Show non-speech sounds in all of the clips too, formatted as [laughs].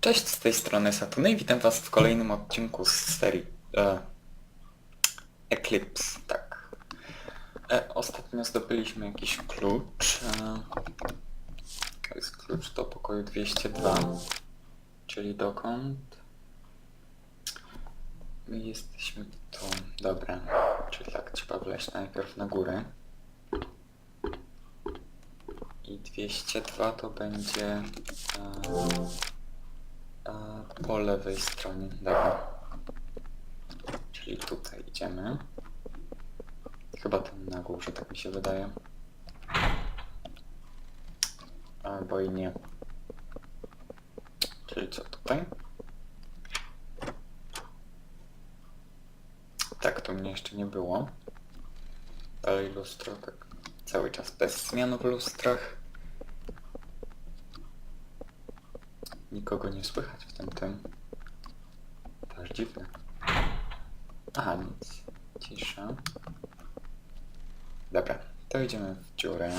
Cześć, z tej strony Saturny i witam was w kolejnym odcinku z serii e, Eclipse, tak. E, ostatnio zdobyliśmy jakiś klucz. E, to jest klucz do pokoju 202, czyli dokąd? My jesteśmy tu, dobra. Czyli tak, trzeba wleźć najpierw na górę. I 202 to będzie... E, a po lewej stronie, dobra. Czyli tutaj idziemy. Chyba tam na górze, tak mi się wydaje. Albo i nie. Czyli co tutaj? Tak, to mnie jeszcze nie było. Dalej lustro, tak cały czas bez zmian w lustrach. Nikogo nie słychać w tym tym. To aż dziwne. Aha, nic. Cisza. Dobra, to idziemy w dziurę.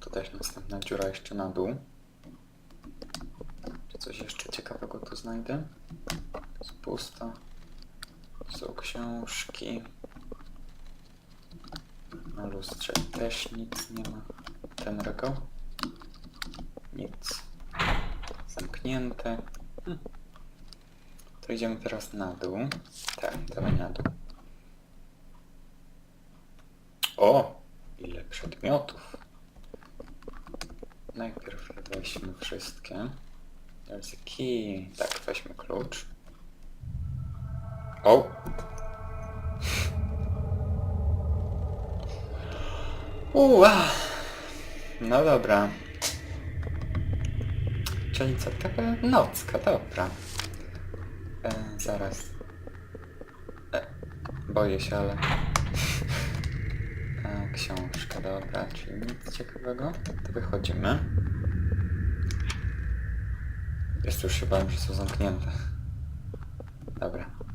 Tu też następna dziura jeszcze na dół. Czy coś jeszcze ciekawego tu znajdę? Jest pusto. Są książki. Na lustrze też nic nie ma. Ten regał? Nic. Zamknięte. To idziemy teraz na dół. Tak, dawaj na dół. O! Ile przedmiotów. Najpierw weźmy wszystkie. There's a key. Tak, weźmy klucz. O! Uła! No dobra. Czyli co, taka nocka, dobra. E, zaraz. E, boję się, ale... [laughs] E, książka, dobra, czyli nic ciekawego. To wychodzimy. Jest już się bałem, że są zamknięte. Dobra. Dobra.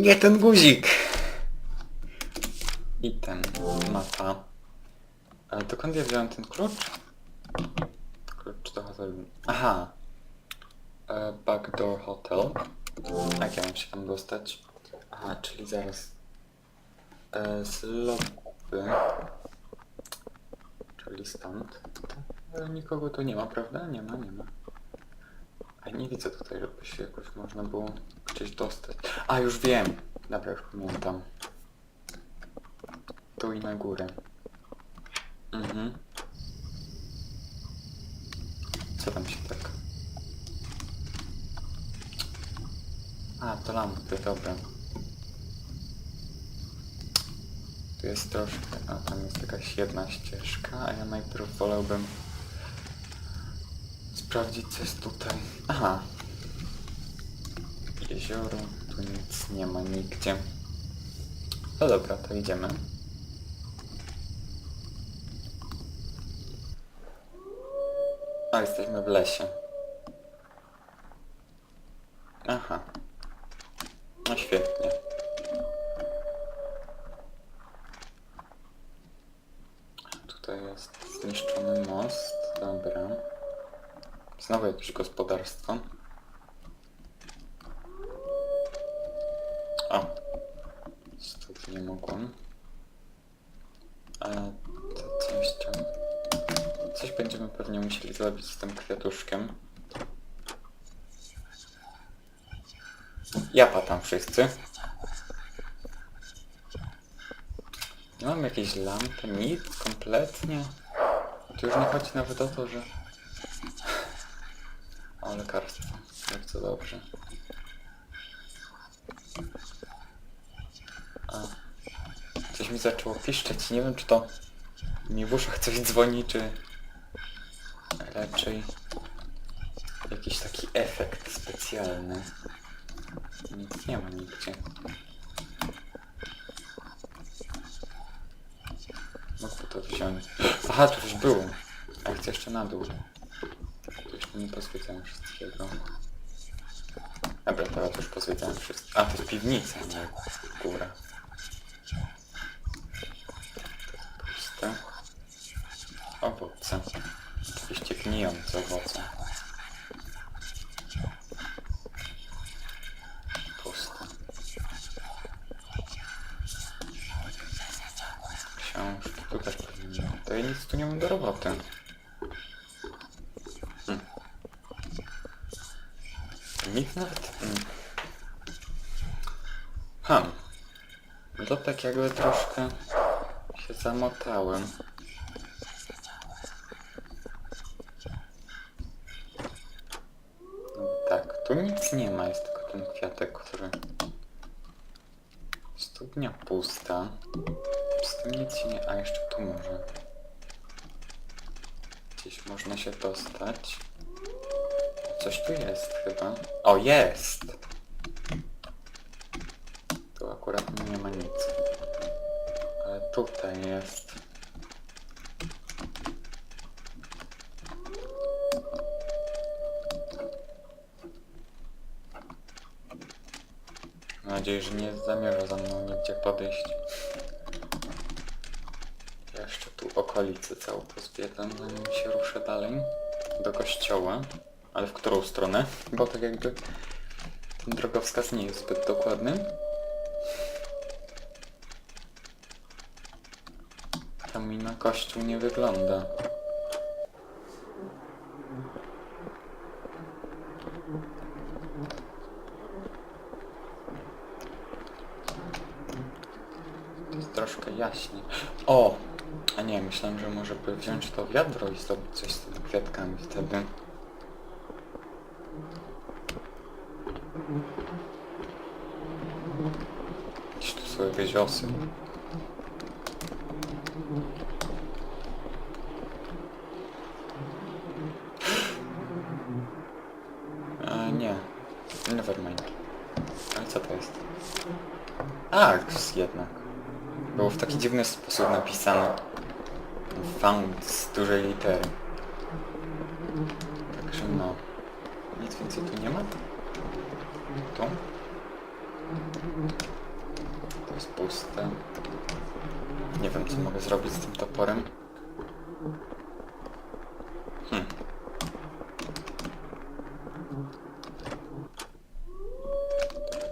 Nie ten guzik! I ten mapa. Ale dokąd ja wziąłem ten klucz? Klucz do hotelu. Aha. E, backdoor hotel. Jak ja mam się tam dostać? Aha, czyli zaraz. E, z lobby. Czyli stąd. Ale nikogo tu nie ma, prawda? Nie ma, nie ma. A nie widzę tutaj, żeby się jakoś można było gdzieś dostać. A, już wiem! Dobra, już pamiętam. Tu i na górę. Mhm. Co tam się tak... A, to lampy, dobra. Tu jest troszkę... A, tam jest jakaś jedna ścieżka, a ja najpierw wolałbym sprawdzić co jest tutaj. Aha. Jezioro, tu nic nie ma nigdzie. No dobra, to idziemy. A, jesteśmy w lesie. Aha. Gospodarstwo. O. Stąd nie mogłem. Ale to coś tam... Coś będziemy pewnie musieli zrobić z tym kwiatuszkiem. Japa tam wszyscy. Nie mam jakiejś lampy, nic kompletnie. Tu już nie chodzi nawet o to, że... O, lekarstwo. Bardzo dobrze. A. Coś mi zaczęło piszczeć. Nie wiem, czy to mi w uszach coś dzwoni, czy raczej jakiś taki efekt specjalny. Nic nie ma nigdzie. Mógłby to wziąć. Aha, tu już było. A chcę jeszcze na dół. Jeszcze nie pozwiedzałem wszystkiego. Dobra, teraz już pozwiedzałem wszystko. A, to jest piwnica, nie góra. To puste. Owoce. Oczywiście gnijące owoce. Puste. Książki, tu też powinno. To ja nic tu nie mam do roboty. Nic nawet... Hmm. Hmm. No to tak jakby troszkę się zamotałem. No tak, tu nic nie ma, jest tylko ten kwiatek, który... Studnia pusta. Z tym nic nie... A jeszcze tu może. Gdzieś można się dostać. Coś tu jest chyba. O, jest! Tu akurat nie ma nic. Ale tutaj jest. Mam nadzieję, że nie zamierza za mną nigdzie podejść. Jeszcze tu okolicy całą pozwiedzam, zanim się ruszę dalej do kościoła. Ale w którą stronę? Bo tak jakby ten drogowskaz nie jest zbyt dokładny. Tam mi na kościół nie wygląda. Jest troszkę jaśniej. O! A nie, myślałem, że może by wziąć to wiadro i zrobić coś z tymi kwiatkami wtedy. Gdzieś tu są jakieś osy. A nie. Nevermind. Ale co to jest? Arks jednak. Było w taki dziwny sposób napisane. Found z dużej litery. Także no. Nic więcej tu nie ma? Tu? Jest. Nie wiem co mogę zrobić z tym toporem. Hmm.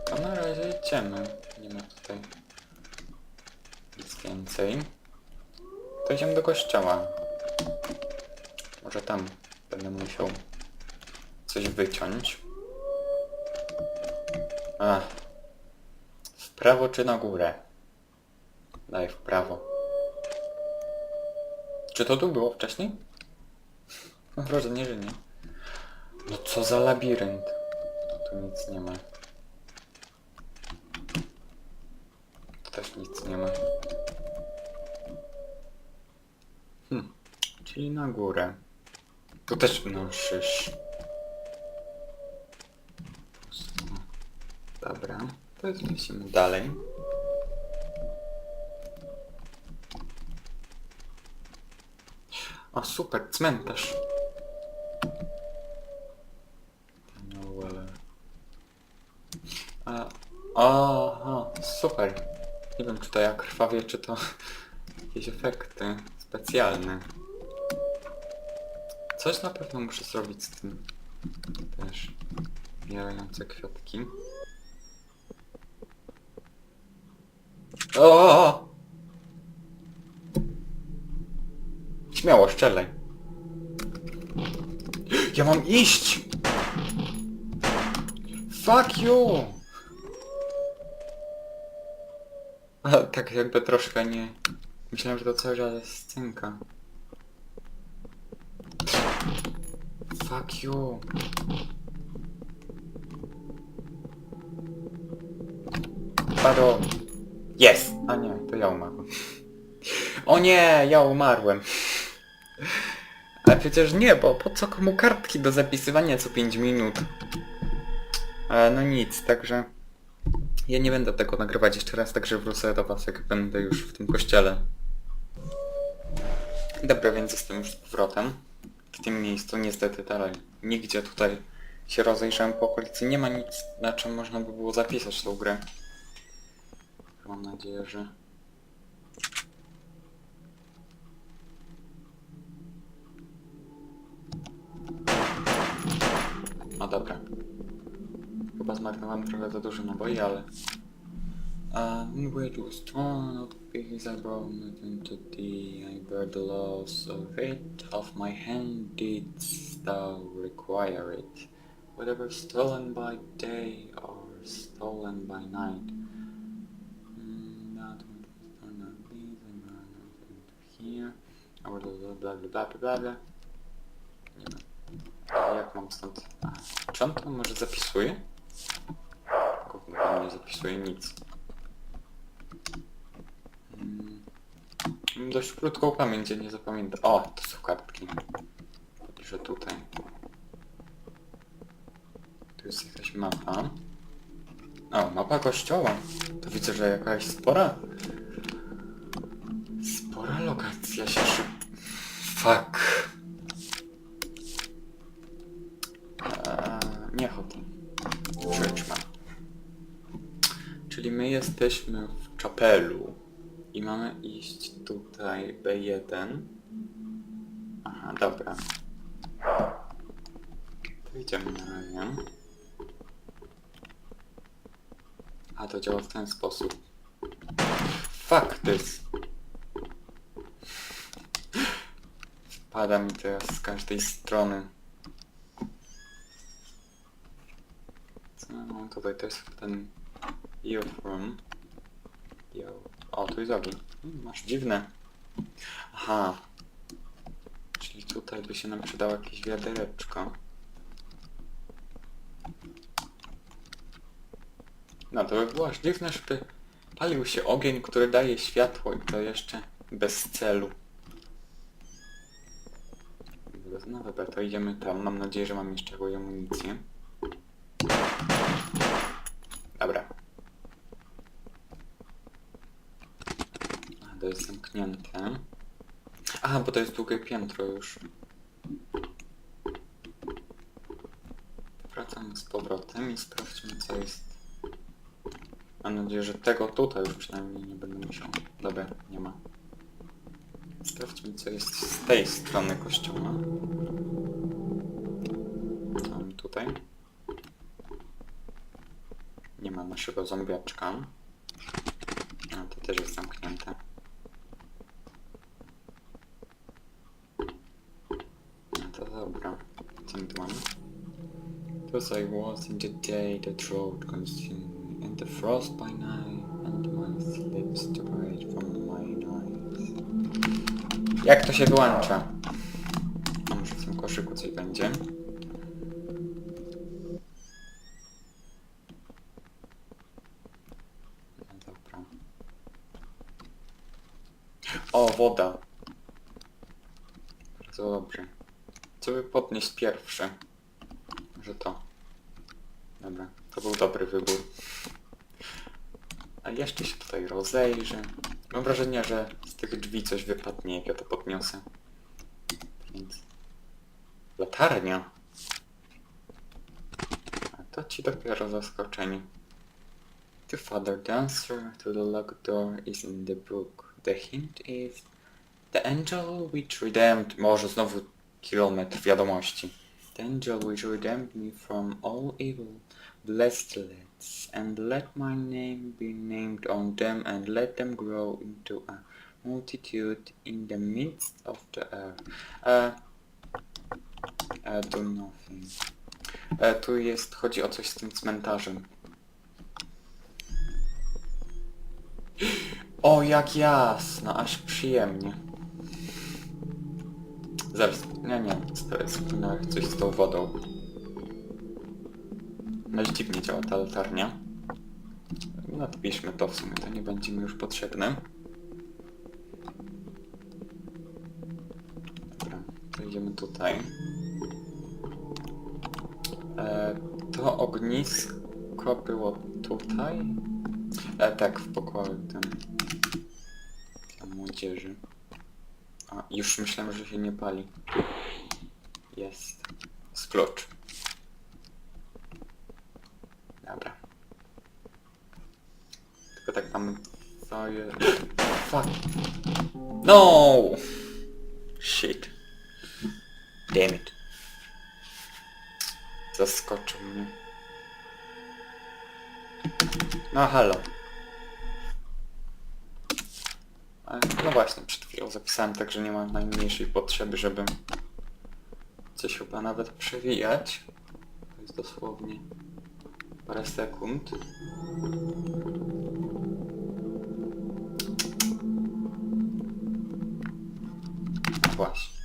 To na razie idziemy. Nie ma tutaj nic więcej. To idziemy do kościoła. Może tam będę musiał coś wyciąć. Ach. Prawo czy na górę? Daj w prawo. Czy to tu było wcześniej? Mam wrażenie, że nie. No co za labirynt. Tu nic nie ma. Tu też nic nie ma. Hmm. Czyli na górę. Tu też no szysz. Dobra. To jest lecimy dalej. O super, cmentarz. Aha, super. Nie wiem czy to ja krwawię, czy to [laughs] jakieś efekty specjalne. Coś na pewno muszę zrobić z tym. Też mijające kwiatki. O! Śmiało, strzelaj. Ja mam iść! Fuck you! A, tak jakby troszkę nie... Myślałem, że to cały czas jest scenka. Fuck you. Paro. Jest! A nie, to ja umarłem. O nie, ja umarłem. Ale przecież nie, bo po co komu kartki do zapisywania co 5 minut? E, no nic, także... Ja nie będę tego nagrywać jeszcze raz, także wrócę do was jak będę już w tym kościele. Dobra, więc jestem już z powrotem. W tym miejscu niestety dalej. Nigdzie tutaj się rozejrzałem po okolicy. Nie ma nic, na czym można by było zapisać tą grę. Mam nadzieję, że... No dobra. Chyba zmarnowałem trochę za dużo naboi, ale... Um, which was strong, not because I brought it into I bear the loss of it, of my hand didst thou require it, whatever stolen by day or stolen by night. Blah blah blah blah blah blah. Nie. A jak mam stąd... A, czy on to może zapisuje? Chyba nie zapisuje nic. Mm, Dość krótką pamięć, nie zapamiętam. O, to są kartki. Piszę tutaj. Tu jest jakaś mapa. O, mapa kościoła. To widzę, że jakaś. Spora jesteśmy w czapelu i mamy iść tutaj B1. Aha, dobra. To idziemy na razie. A to działa w ten sposób. Fuck this. Wpada mi teraz z każdej strony. Co mam tutaj? To jest ten. Yo. O, tu jest ogień. Mm, Masz dziwne. Aha. Czyli tutaj by się nam przydało jakieś wiadereczko. No to by było aż dziwne, żeby palił się ogień, który daje światło i to jeszcze bez celu. No dobra, to idziemy tam. Mam nadzieję, że mam jeszcze jakąś amunicję. Dobra. A, to jest zamknięte. Aha, bo to jest długie piętro już. Wracamy z powrotem i sprawdźmy co jest. Mam nadzieję, że tego tutaj już przynajmniej nie będę musiał. Dobra, nie ma. Sprawdźmy co jest z tej strony kościoła. Mamy tutaj? Nie ma naszego zombiaczka. A, to też jest zamknięte. No to dobra. Co my tu mamy? Because I was in the day that road consumed me, and the frost by night, and my from my eyes. Jak to się wyłącza? A może w tym koszyku coś będzie? No dobra. O, woda. Bardzo dobrze. Co by podnieść pierwsze? Może to. Dobra, to był dobry wybór. A jeszcze się tutaj rozejrzę. Mam wrażenie, że z tych drzwi coś wypadnie, jak ja to podniosę. Więc... Latarnia. A to ci dopiero zaskoczenie. The father dancer to the locked door is in the brook. The hint is the angel which redeemed... Może znowu kilometr wiadomości. Angel which redeemed me from all evil. Bless the and let my name be named on them, and let them grow into a multitude in the midst of the earth. Uh, uh, do nothing. E, tu jest, chodzi o coś z tym cmentarzem. O, jak jasno, aż przyjemnie. Zaraz, nie, nie, to jest no, coś z tą wodą. No dziwnie działa ta latarnia. Nadpiszmy to w sumie, to nie będzie mi już potrzebne. Dobra, to idziemy tutaj. E, to ognisko było tutaj? E, tak, w pokoju tym dla młodzieży. A, już myślałem, że się nie pali. Jest. Z klucz. Dobra. Tylko tak mamy... Co. Fuck. No! Shit. Damn it. Zaskoczył mnie. No halo. Ale, no właśnie, przed chwilą zapisałem tak, że nie mam najmniejszej potrzeby, żeby coś chyba nawet przewijać. To jest dosłownie parę sekund. Właśnie.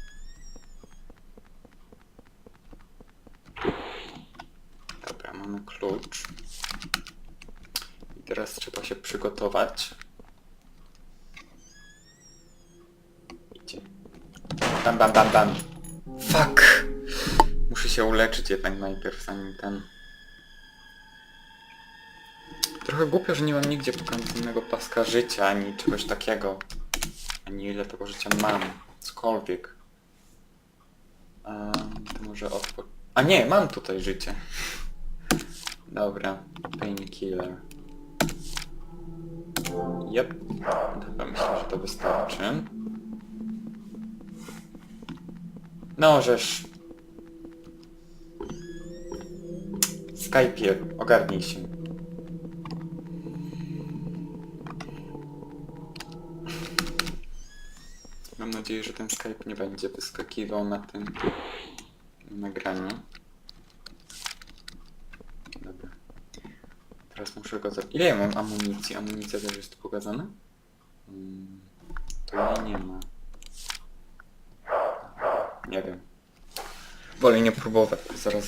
Dobra, mamy klucz. I teraz trzeba się przygotować. Bam, bam, bam. Fuck! Muszę się uleczyć jednak najpierw, zanim ten... Trochę głupio, że nie mam nigdzie pokazanego paska życia, ani czegoś takiego. Ani ile tego życia mam. Cokolwiek. Um, to może odpo... A nie, mam tutaj życie. Dobra, painkiller. Yep. Dobra, myślę, że to wystarczy. No, żeż... Skype, ogarnij się. Mam nadzieję, że ten Skype nie będzie wyskakiwał na tym nagraniu. Dobra. Teraz muszę go za... Ile ja mam amunicji? Amunicja też jest pokazana? Mm, to jej nie ma. Nie wiem. Wolę nie próbować, zaraz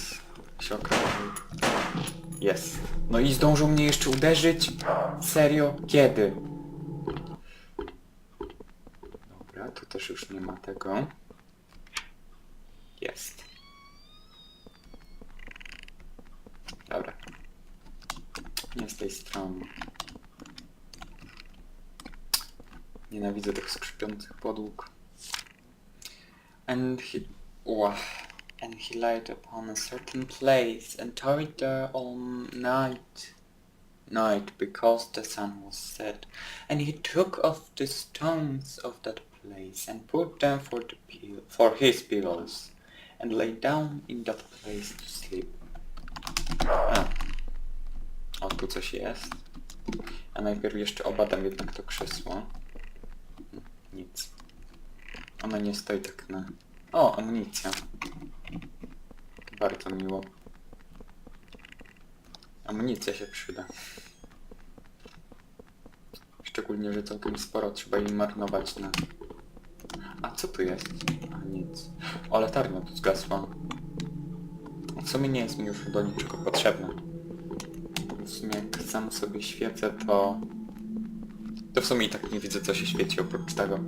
się okaże. że- Jest. No i zdążył mnie jeszcze uderzyć? Serio? Kiedy? Dobra, tu też już nie ma tego. Jest. Dobra. Nie z tej strony. Nienawidzę tych skrzypiących podłóg. And he... Wow. And he light upon a certain place and tarried there all night. Night, because the sun was set. And he took off the stones of that place and put them for the pill for his pillows, and lay down in that place to sleep. A. O, tu coś jest. A najpierw jeszcze obadam jednak to krzesło. Nic. Ona nie stoi tak na... O, amunicja. Bardzo miło. Amunicja się przyda. Szczególnie, że całkiem sporo trzeba jej marnować na... A co tu jest? A nic. O, latarnia tu zgasła. W sumie nie jest mi już do niczego potrzebna. W sumie jak sam sobie świecę, to... To w sumie i tak nie widzę, co się świeci oprócz tego.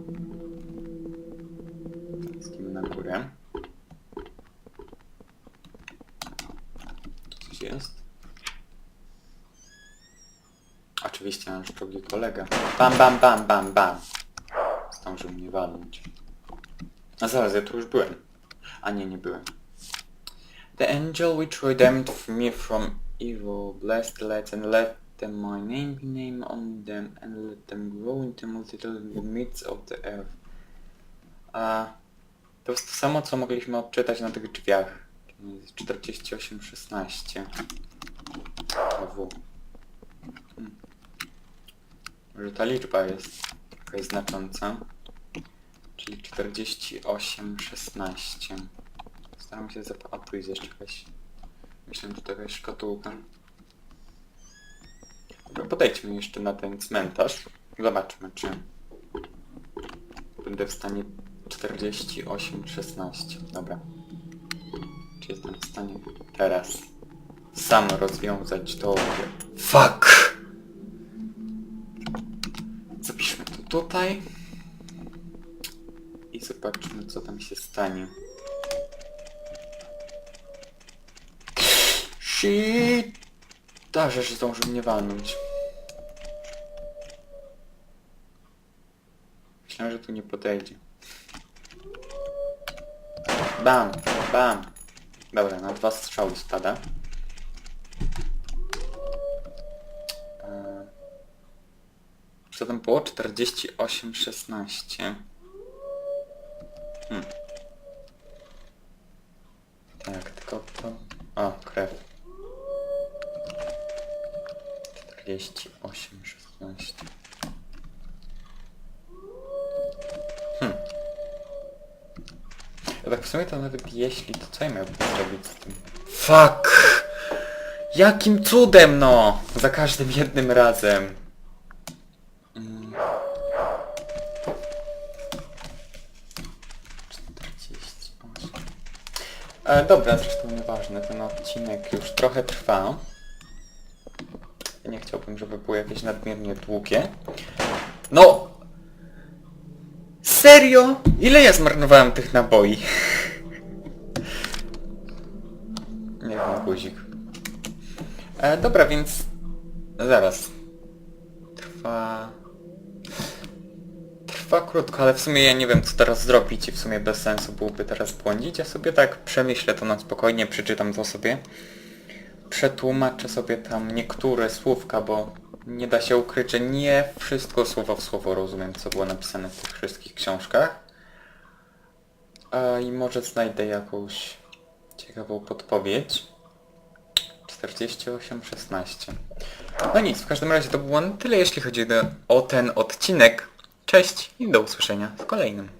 Skimy na górę. Tu coś jest? Drugi kolega. Bam, bam, bam, bam, bam. Zdążył mnie walnąć. A zaraz, ja tu już byłem. A nie, nie byłem. The angel which redeemed me from evil, blessed lads and let them my name be named on them and let them grow into multitude in the midst of the earth. A to jest to samo, co mogliśmy odczytać na tych drzwiach. 48-16. W. Może ta liczba jest jakaś znacząca. Czyli 48-16. Staram się zap... A jeszcze jakaś... Myślę, że to szkatułka. Podejdźmy jeszcze na ten cmentarz. Zobaczmy, czy będę w stanie 48-16. Dobra. Czy jestem w stanie teraz sam rozwiązać to... Fuck! Zapiszmy to tutaj. I zobaczmy, co tam się stanie. Shit! Ta rzecz zdążył mnie walnąć. Myślałem, że tu nie podejdzie. Bam, bam. Dobra, na dwa strzały spada. Co tam było? 48, 16. Hmm. Tak, tylko to... O, krew. 48, 16. Hmm. No tak w sumie to nawet jeśli, to co ja miałbym zrobić z tym? Fuck! Jakim cudem no! Za każdym jednym razem. E, dobra, zresztą nieważne, ten odcinek już trochę trwa. Nie chciałbym, żeby było jakieś nadmiernie długie. No! Serio? Ile ja zmarnowałem tych naboi? [laughs] Nie wiem, guzik. E, dobra, więc... Zaraz. Trwa... Trwa krótko, ale w sumie ja nie wiem co teraz zrobić i w sumie bez sensu byłoby teraz błądzić. Ja sobie tak przemyślę to na spokojnie, przeczytam to sobie. Przetłumaczę sobie tam niektóre słówka, bo nie da się ukryć, że nie wszystko słowo w słowo rozumiem, co było napisane w tych wszystkich książkach. A, I może znajdę jakąś ciekawą podpowiedź. 48-16. No nic, w każdym razie to było na tyle, jeśli chodzi o ten odcinek. Cześć i do usłyszenia w kolejnym.